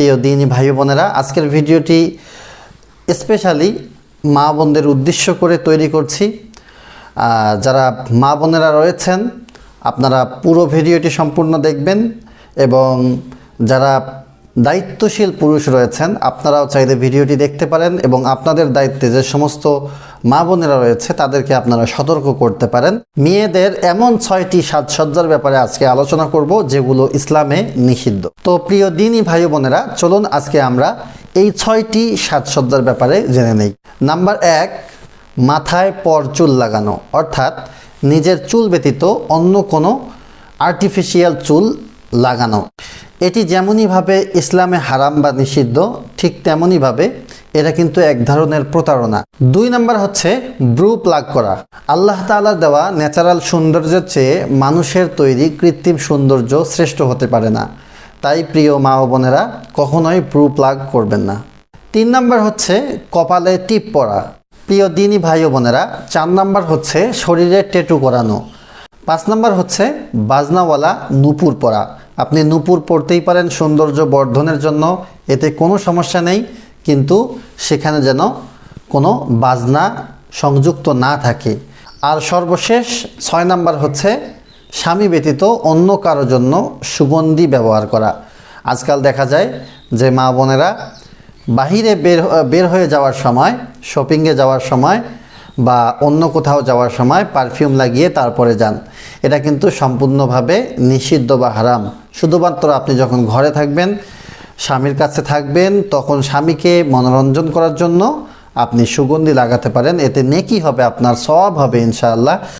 প্রিয় দিনী ভাই বোনেরা, আজকের ভিডিওটি স্পেশালি মা বোনদের উদ্দেশ্য করে তৈরি করছি। যারা মা বোনেরা রয়েছেন, আপনারা পুরো ভিডিওটি সম্পূর্ণ দেখবেন এবং যারা দায়িত্বশীল পুরুষ রয়েছেন, আপনারাও চাইলে ভিডিওটি দেখতে পারেন এবং আপনাদের দায়িত্বে যে সমস্ত মা বোনেরা রয়েছে, তাদেরকে আপনারা সতর্ক করতে পারেন। মেয়েদের এমন ছয়টি সাজসজ্জার ব্যাপারে আজকে আলোচনা করব, যেগুলো ইসলামে নিষিদ্ধ। তো প্রিয় দিনী ভাই বোনেরা, চলুন আজকে আমরা এই ছয়টি সাজসজ্জার ব্যাপারে জেনে নেই। নাম্বার এক, মাথায় পরচুল লাগানো, অর্থাৎ নিজের চুল ব্যতীত অন্য কোনো আর্টিফিশিয়াল চুল লাগানো। এটি যেমনইভাবে ইসলামে হারাম বা নিষিদ্ধ, ঠিক তেমনইভাবে এটা কিন্তু এক ধরনের প্রতারণা। দুই নাম্বার হচ্ছে ব্রু প্লাগ করা। আল্লাহ তাআলার দেওয়া ন্যাচারাল সৌন্দর্যের চেয়ে মানুষের তৈরি কৃত্রিম সৌন্দর্য শ্রেষ্ঠ হতে পারে না। তাই প্রিয় মা ও বোনেরা, কখনোই ব্রু প্লাগ করবেন না। তিন নাম্বার হচ্ছে কপালে টিপ পরা। প্রিয় দিনী ভাই ও বোনেরা, চার নাম্বার হচ্ছে শরীরে টেটু করানো। পাঁচ নাম্বার হচ্ছে বাজনাওয়ালা নুপুর পরা। আপনি নুপুর পরতেই পারেন সৌন্দর্য বর্ধনের জন্য, এতে কোনো সমস্যা নেই। কিন্তু সেখানে যেন কোনো বাজনা সংযুক্ত না থাকে। আর সর্বশেষ ছয় নাম্বার হচ্ছে, স্বামী ব্যতীত অন্য কারোর জন্য সুগন্ধি ব্যবহার করা। আজকাল দেখা যায় যে মা বোনেরা বাহিরে বের বের হয়ে যাওয়ার সময় শপিংয়ে যাওয়ার সময় বা অন্য কোথাও যাওয়ার সময় পারফিউম লাগিয়ে তারপরে যান। এটা কিন্তু সম্পূর্ণভাবে নিষিদ্ধ বা হারাম। শুধুমাত্র আপনি যখন ঘরে থাকবেন স্বামীর কাছে থাকবেন, তখন স্বামীকে মনোরঞ্জন করার জন্য আপনি সুগন্ধি লাগাতে পারেন। এতে নেকি হবে, আপনার সব হবে ইনশাআল্লাহ।